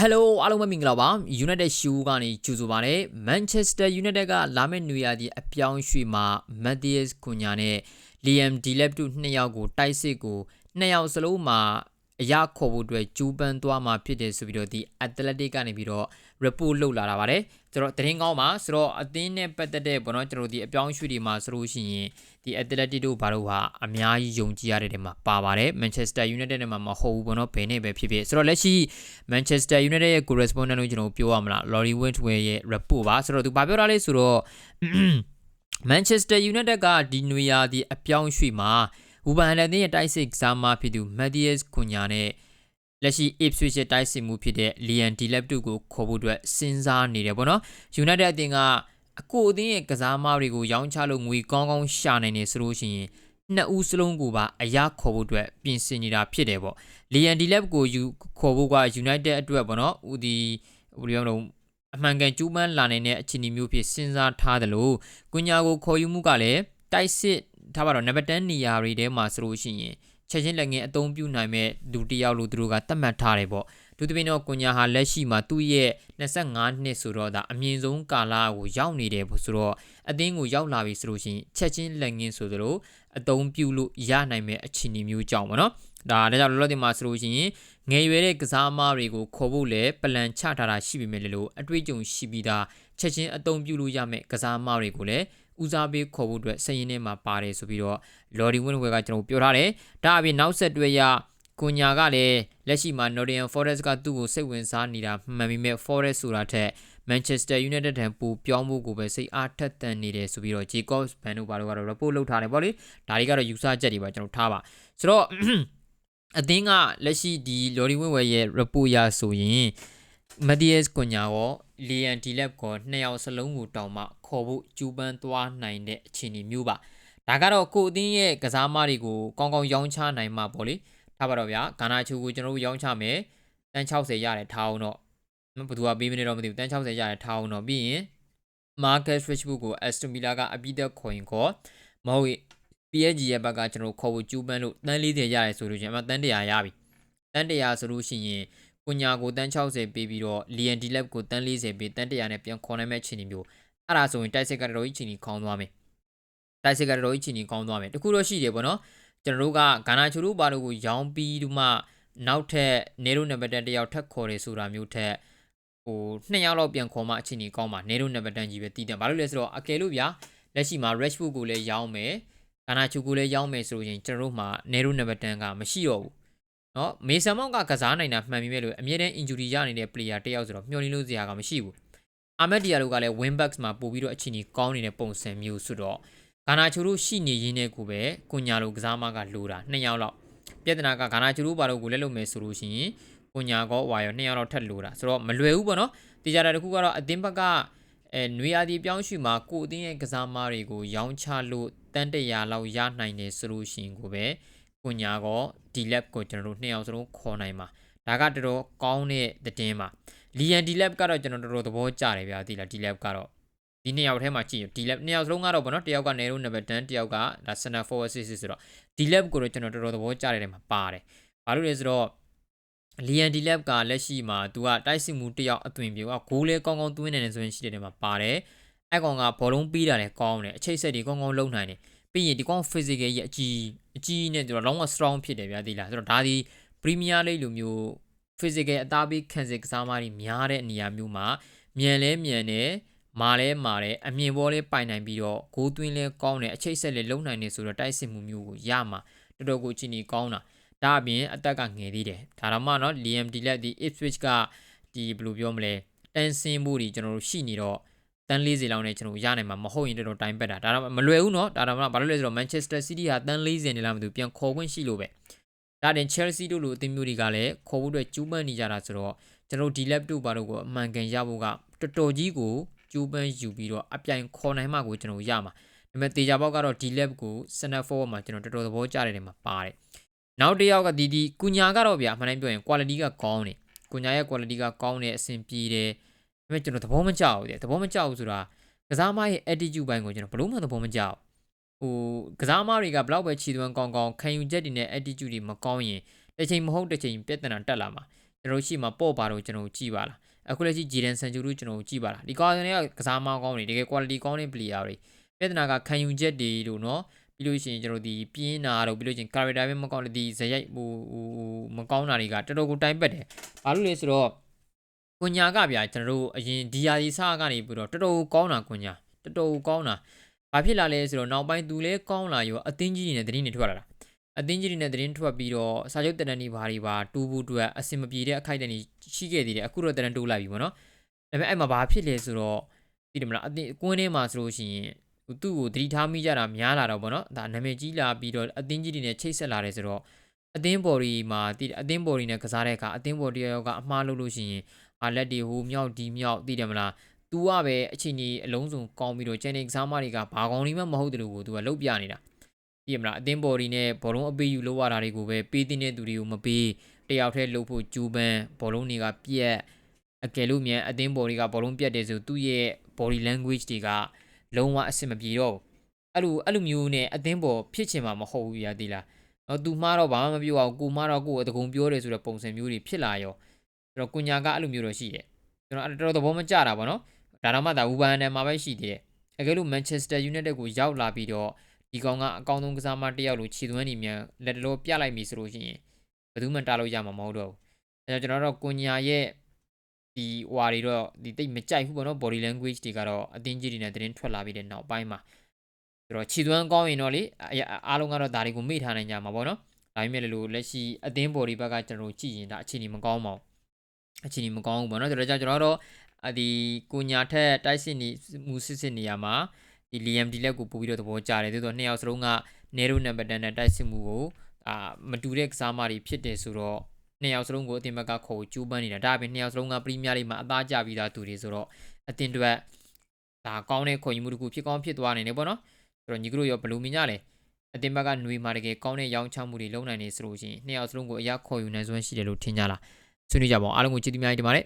Hello အားလုံးပဲမင်္ဂလာပါ United Shoe ကနေကြိုဆိုပါရစေ Manchester United ကလာမယ့်နွေရာသီအပြောင်းရွှေ့မှာ Matthias Cunha နဲ့ Liam Delap တို့နှစ်ယောက်ကိုတိုက်စစ်ကိုနှစ်ယောက်စလုံးမှာ အရာခေါ်ဖို့အတွက်ကြိုးပမ်းသွားမှာဖြစ်တယ်ဆိုပြီးတော့ဒီ Athletic ကနေပြီးတော့ report လုပ်လာတာပါတယ်ကျွန်တော်သတင်းကောင်းပါဆိုတော့အသင်းနဲ့ပတ်သက်တဲ့ဘောနော်ကျွန်တော်ဒီအပြောင်းရွှေ့တွေမှာဆိုလို့ရှိရင်ဒီ Athletic တို့ဘာလို့ဟာအများကြီးယုံကြည်ရတဲ့နေရာမှာပါပါတယ် Manchester United နဲ့မှာမဟုတ်ဘူးဘောနော်ဘယ်နဲ့ပဲဖြစ်ဖြစ်ဆိုတော့လက်ရှိ Manchester United ရဲ့ correspondent လို့ကျွန်တော်ပြောရမလား Lorry Wentworth ရဲ့ report ပါဆိုတော့သူဘာပြောတာလဲဆိုတော့ Manchester United ကဒီနွေရာသီအပြောင်းရွှေ့မှာ ဝူဘန်ဟန်တဲ့တိုက်စစ်ကစားမဖြစ်သူ Matthias Cunha နဲ့လက်ရှိ Ipswich ရဲ့တိုက်စစ်မှုဖြစ်တဲ့ Liam Delap တို့ကိုခေါ်ဖို့အတွက်စဉ်းစားနေတယ်ပေါ့နော် United အသင်းကအကိုအသင်းရဲ့ကစားမတွေကိုရောင်းချလို့ငွေကောင်းကောင်းရှာနိုင်နေဆိုလို့ရှိရင်နှစ်ဦးစလုံးကိုပါအရာခေါ်ဖို့အတွက်ပြင်ဆင်နေတာဖြစ်တယ်ပေါ့ Liam Delap ကိုယူခေါ်ဖို့က United အတွက်ပေါ့နော်ဦးဒီဘယ်လိုပြောမလဲအမှန်ကန်ကျူးပန်းလာနိုင်တဲ့အခြေအနေမျိုးဖြစ်စဉ်းစားထားတယ်လို့ကွညာကိုခေါ်ယူမှုကလည်းတိုက်စစ် ထားပါတော့နံပါတ်10နေရာတွေထဲမှာဆိုလို့ရှိရင်ချက်ချင်းလက်ငင်းအသုံးပြုနိုင်မဲ့လူတစ်ယောက်လို့သူတို့ကသတ်မှတ်ထားတယ်ပေါ့ဒုတိယတော့ကွညာဟာလက်ရှိမှာသူ့ရဲ့25နှစ်ဆိုတော့ဒါအမြင့်ဆုံးကာလကိုရောက်နေတယ်ဆိုတော့အသင်းကိုရောက်လာပြီဆိုလို့ရှိရင်ချက်ချင်းလက်ငင်းဆိုသလိုအသုံးပြုလို့ရနိုင်မဲ့အခြေအနေမျိုးကြောင့်ပေါ့နော်ဒါဒါကြောင့်လောလောဆယ်မှာဆိုလို့ရှိရင်ငယ်ရွယ်တဲ့ကစားမတွေကိုခေါ်ဖို့လည်းပလန်ချထားတာရှိပေမဲ့လို့အတွေ့အကြုံရှိပြီးသား ချက်ချင်းအသုံးပြုလို့ရမယ့်ကစားမတွေကိုလည်းဦးစားပေးခေါ်ဖို့အတွက်စည်ရင်းထဲမှာပါတယ်ဆိုပြီးတော့ Lordy Winwell ကကျွန်တော်ပြောထားတယ်ဒါအပြင်နောက်ဆက်တွဲရကွန်ညာကလည်းလက်ရှိမှာ Nottingham Forest ကသူ့ကိုစိတ်ဝင်စားနေတာမှန်ပေမဲ့ Forest ဆိုတာထက် Manchester United ထံပူပြောင်းဖို့ကိုပဲစိတ်အားထက်သန်နေတယ်ဆိုပြီးတော့ Jacobs Van တို့ဘာလို့ကတော့ report လုပ်ထားတယ်ပေါ့လေဒါတွေကတော့ယူဆချက်တွေပါကျွန်တော်ထားပါဆိုတော့အသင်းကလက်ရှိဒီ Lordy Winwell ရဲ့ report ရဆိုရင် Matthias Cunha ရော Liam Delap ကိုနှစ်ယောက်စလုံးကိုတောင်မှခေါ်ဖို့ကြိုးပမ်းသွားနိုင်တဲ့အခြေအနေမျိုးပါဒါကတော့ကိုအသင်းရဲ့ကစားမတွေကိုကောင်းကောင်းရောင်းချနိုင်မှာပေါ့လေထားပါတော့ဗျာဂါနာချူကိုကျွန်တော်တို့ရောင်းချမယ်တန်း60ရတယ်ထားအောင်တော့ဘယ်သူကပေးမနေတော့မသိဘူးတန်း60ရတယ်ထားအောင်တော့ပြီးရင် Marcus Rashford ကို Aston Villa ကအပြီးသက်ခေါ်ရင်ခေါ်မဟုတ် PSG ရဲ့ဘက်ကကျွန်တော်ခေါ်ဖို့ကြိုးပမ်းလို့တန်း40ရတယ်ဆိုလို့ချင်းအမှတန်း100ရပြီတန်း100ဆိုလို့ရှိရင် ကိုညာကိုတန်း60ပေးပြီးတော့ Lian Delap ကိုတန်း40ပေးတန်း100နဲ့ပြန်ခေါ်နိုင်မဲ့အခြေအနေမျိုးအဲ့ဒါဆိုရင်တိုက်စစ်ကတော်ကြီးချီနီခေါင်းသွားမယ်တိုက်စစ်ကတော်ကြီးချီနီခေါင်းသွားမယ်တခုတော့ရှိတယ်ပေါ့နော်ကျွန်တော်တို့ကဂါနာချူတို့ဘာလို့ကိုရောင်းပြီးဒီမှနောက်ထပ်နေရိုနံပါတ်10တယောက်ထပ်ခေါ်တယ်ဆိုတာမျိုးထက်ဟိုနှစ်ယောက်လောက်ပြန်ခေါ်မှအခြေအနေကောင်းပါနေရိုနံပါတ်10ကြီးပဲတည်တယ်ဘာလို့လဲဆိုတော့အကယ်လို့ဗျာလက်ရှိမှာ Rashford ကိုလည်းရောင်းမယ်ဂါနာချူကိုလည်းရောင်းမယ်ဆိုရင်ကျွန်တော်တို့မှာနေရိုနံပါတ်10ကမရှိတော့ဘူး နော်မေဆန်မောင်ကကစားနိုင်တာမှန်ပြီမဲ့လို့အမြဲတမ်း injury ရနေတဲ့ player တယောက်ဆိုတော့မျှော်လင့်လို့စရာကမရှိဘူးအာမက်ဒီယာတို့ကလည်း win backs မှာပို့ပြီးတော့အခြေအနေကောင်းနေတဲ့ပုံစံမျိုးဆိုတော့ဂါနာချူတို့ရှိနေရင်းနဲ့ကိုပဲကွညာလိုကစားမကလိုတာနှစ်ယောက်လောက်ပြဿနာကဂါနာချူတို့ဘာလို့ကိုလက်လုံမယ်ဆိုလို့ရှိရင်ကွညာကောဝါရောနှစ်ယောက်လောက်ထက်လိုတာဆိုတော့မလွယ်ဘူးပေါ့နော်တေချာတာတခုကတော့အသင်းဘက်ကအဲနွေရာသီပြောင်းရွှေ့မှာကိုအသင်းရဲ့ကစားမတွေကိုရောင်းချလို့တန်တရာလောက်ရနိုင်တယ်ဆိုလို့ရှိရင်ကိုပဲ ကွညာကောဒီလက်ကိုကျွန်တော်တို့နှစ်ယောက်စလုံးခေါ်နိုင်ပါဒါကတော်တော်ကောင်းတဲ့သတင်းပါလီယန်ဒီလက်ကတော့ကျွန်တော်တော်တော်သဘောကျတယ်ဗျာဒီလားဒီလက်ကတော့ဒီနှစ်ယောက်ထဲမှာကြည့်ဒီလက်နှစ်ယောက်စလုံးကတော့ဗောနော်တယောက်က narrow number 10တယောက်ကဒါ center forward assist ဆိုတော့ဒီလက်ကိုတော့ကျွန်တော်တော်တော်သဘောကျတဲ့နေမှာပါတယ်ဘာလို့လဲဆိုတော့လီယန်ဒီလက်ကလက်ရှိမှာသူကတိုက်စစ်မှုတယောက်အသွင်ပြောကဂိုးလဲကောင်းကောင်းသွင်းနေတယ်ဆိုရင်ရှိတဲ့နေမှာပါတယ်အဲ့ကောင်ကဘောလုံးပြီးတာလည်းကောင်းတယ်အချိတ်ဆက်တွေကောင်းကောင်းလုံနိုင်တယ် ပြီးရင်ဒီကောင် physical ရဲ့အကြီးအကြီးနဲ့ဆိုတော့လုံးဝ strong ဖြစ်တယ်ဗျာဒီလားဆိုတော့ဒါဒီ Premier League လိုမျိုး physical အသားပေးခံစစ်ကစားမတွေများတဲ့နေရာမျိုးမှာမြန်လဲမြန်တယ်မာလဲမာတယ်အမြင်ပေါ်လဲပိုင်နိုင်ပြီးတော့ဂိုးသွင်းလဲကောင်းတယ်အချိတ်ဆက်လဲလုံနိုင်တယ်ဆိုတော့တိုက်စစ်မှုမျိုးကိုရမှာတော်တော်ကိုချီနီကောင်းတာဒါအပြင်အသက်ကငယ်သေးတယ်ဒါတော့မှနော် Liam Delap ဒီ Ipswich ကဒီဘယ်လိုပြောမလဲတန်ဆင်းမှုတွေကျွန်တော်တို့ရှိနေတော့ တန်း40လောက်နဲ့ကျွန်တော်ရနိုင်မှာမဟုတ်ရင်တော်တော်တိုင်းပက်တာဒါတော့မလွယ်ဘူးเนาะဒါတော့မှဘာလို့လဲဆိုတော့ Manchester City ဟာတန်း40နေလားမသိဘူးပြန်ခေါ်ခွင့်ရှိလို့ပဲဒါတင် Chelsea တို့လိုအသင်းမျိုးတွေကလည်းခေါ်ဖို့အတွက်ကျူးပန်းနေကြတာဆိုတော့ကျွန်တော်ဒီ lap တို့ဘာလို့ကိုအမှန်ကန်ရဖို့ကတော်တော်ကြီးကိုကျူးပန်းယူပြီးတော့အပြိုင်ခေါ်နိုင်မှကိုကျွန်တော်ရမှာဒါပေမဲ့တေချာပေါက်ကတော့ဒီ lap ကို center forward မှာကျွန်တော်တော်တော်သဘောကျတဲ့နေမှာပါတယ်နောက်တစ်ယောက်ကဒီဒီကုညာကတော့ဗျာအမှန်တိုင်းပြောရင် quality ကကောင်းတယ်ကုညာရဲ့ quality ကကောင်းတယ်အဆင်ပြေတယ်ဒါ ပေမဲ့ကျွန်တော်သဘောမကျဘူးတဲ့သဘောမကျဘူးဆိုတာကစားမရဲ့ attitude ဘိုင်းကိုကျွန်တော်ဘလို့မှသဘောမကျဘူးဟိုကစားမတွေကဘလောက်ပဲခြေသွမ်းကောင်းကောင်းခံယူချက်တွေနဲ့ attitude တွေမကောင်းရင်တစ်ချိန်မဟုတ်တစ်ချိန်ပြဿနာတက်လာမှာကကျွန်တော်တို့ရှိမှာပေါ့ပါတော့ကျွန်တော်တို့ကြည့်ပါလားအခုလက်ရှိဂျီဒန်ဆန်ချူတို့ကျွန်တော်တို့ကြည့်ပါလားဒီကောင်တွေကကစားမကောင်းတွေတကယ် quality ကောင်းတဲ့ player တွေပြဿနာကခံယူချက်တွေတို့နော်ပြီးလို့ရှိရင်ကျွန်တော်တို့ဒီပြင်းတာတို့ပြီးလို့ရှိရင် character ပဲမကောင်းတဲ့ဒီဇယိုက်ဟိုဟိုမကောင်းတာတွေကတော်တော်ကိုတိုင်းပတ်တယ်ဘာလို့လဲဆိုတော့ ကွန်ညာကဗျာကျွန်တော်တို့အရင်ဒီယာဒီစကနေပြီးတော့တော်တော်ကောင်းတာကွန်ညာတော်တော်ကောင်းတာဘာဖြစ်လာလဲဆိုတော့နောက်ပိုင်းသူလဲကောင်းလာရောအသင်းကြီးတွေနဲ့တရင်တွေထွက်လာတာအသင်းကြီးတွေနဲ့တရင်ထွက်ပြီးတော့စာချုပ်တန်တန်တွေဘာတွေပါတူဘူးတူအစင်မပြေတဲ့အခိုက်အတန့်တွေရှိခဲ့သေးတယ်အခုတော့တန်တန်တိုးလိုက်ပြီပေါ့နော်ဒါပေမဲ့အဲ့မှာဘာဖြစ်လဲဆိုတော့သိတယ်မလားအသင်းကွင်းထဲမှာဆိုလို့ရှိရင်သူ့ကိုသတိထားမိကြတာများလာတော့ပေါ့နော်ဒါနာမည်ကြီးလာပြီးတော့အသင်းကြီးတွေနဲ့ချိတ်ဆက်လာတယ်ဆိုတော့အသင်းဘော်ဒီမှာသိတယ်အသင်းဘော်ဒီနဲ့ကစားတဲ့အခါအသင်းဘော်ဒီရောကအမှားလုပ်လို့ရှိရင် အာလက်တွေဟိုမြောက်ဒီမြောက်သိတယ်မလားသူကပဲအချိန်ကြီးအလုံးစုံကောင်းပြီးတော့ channel ကစားမတွေကဘာကောင်းလေးမှမဟုတ်တယ်လို့ကိုသူကလှုပ်ပြနေတာသိရမလားအသင်း body နဲ့ဘောလုံးအပေးယူလောက်ရတာတွေကိုပဲပေးတင်တဲ့သူတွေကိုမပေးတယောက်တည်းလှုပ်ဖို့ကြိုးပမ်းဘောလုံးတွေကပြက်အကယ်လို့မြန်အသင်း body ကဘောလုံးပြက်တယ်ဆိုသူ့ရဲ့ body language တွေကလုံးဝအဆင်မပြေတော့ဘူးအဲ့လိုအဲ့လိုမျိုးနဲ့အသင်းပေါ်ဖြစ်ချင်မှာမဟုတ်ဘူးရာသီလားနော်သူမှားတော့ဘာမှမပြောအောင်ကိုမှားတော့ကိုယ်အတကုံပြောတယ်ဆိုတဲ့ပုံစံမျိုးတွေဖြစ်လာရော အဲ့တော့ကုညာကအဲ့လိုမျိုးတော့ရှိတယ်ကျွန်တော်အဲ့တော်တော်သဘောမကျတာပေါ့နော်ဒါတော့မှဒါဝူဘန်နယ်မှာပဲရှိသေးတယ်။အကယ်လို့မန်ချက်စတာယူနိုက်တက်ကိုရောက်လာပြီးတော့ဒီကောင်ကအကောင်းဆုံးကစားမတစ်ယောက်လိုခြေသွမ်းနေမြန်လက်တလို့ပြလိုက်ပြီဆိုလို့ရှိရင်ဘယ်သူမှတားလို့ရမှာမဟုတ်တော့ဘူး။အဲတော့ကျွန်တော်တို့ကွန်ညာရဲ့ဒီဟွာတွေတော့ဒီတိတ်မကြိုက်ဘူးပေါ့နော် body language တွေကတော့အတင်းကြီးတွေနဲ့တင်းထွက်လာပြီးတဲ့နောက်ပိုင်းမှာဆိုတော့ခြေသွမ်းကောင်းရင်တော့လေအားလုံးကတော့ဒါတွေကိုမေ့ထားနိုင်ကြမှာပေါ့နော်။ဒါပေမဲ့လို့လက်ရှိအတင်း body ဘက်ကကျွန်တော်တို့ကြည့်ရင်ဒါအခြေအနေမကောင်းပါဘူး။ အခြေအနေမကောင်းဘူးပေါ့နော်။ဒါကြောင့်ကျွန်တော်တို့အဒီကိုညာထက်တိုက်စစ်နေမူစစ်စစ်နေရာမှာဒီလီယမ်ဒီလက်ကိုပို့ပြီးတော့သဘောကျတယ်သို့တော့နှစ်ယောက်စလုံးကနေရိုနံပါတ်10နဲ့တိုက်စစ်မှုကိုအာမတူတဲ့ကစားမတွေဖြစ်တယ်ဆိုတော့နှစ်ယောက်စလုံးကိုအတင်ဘက်ကခေါ်ကျူးပန်းနေတာဒါပေမဲ့နှစ်ယောက်စလုံးကပရီးမီးယားလိမှာအသားကျပြီးသားသူတွေဆိုတော့အတင်တွေဒါကောင်းတဲ့ခေါ်ယူမှုတစ်ခုဖြစ်ကောင်းဖြစ်သွားနိုင်တယ်ပေါ့နော်ဆိုတော့ညီကတို့ရောဘယ်လိုမြင်ကြလဲအတင်ဘက်ကຫນွေမှာတကယ်ကောင်းတဲ့ရောင်းချမှုတွေလုပ်နိုင်နေဆိုလို့ရှိရင်နှစ်ယောက်စလုံးကိုအရာခေါ်ယူနိုင်စွမ်းရှိတယ်လို့ထင်ကြလား ဆွေးနွေးကြပါဦးအားလုံးကိုကျေးဇူးများကြီးတင်ပါတယ်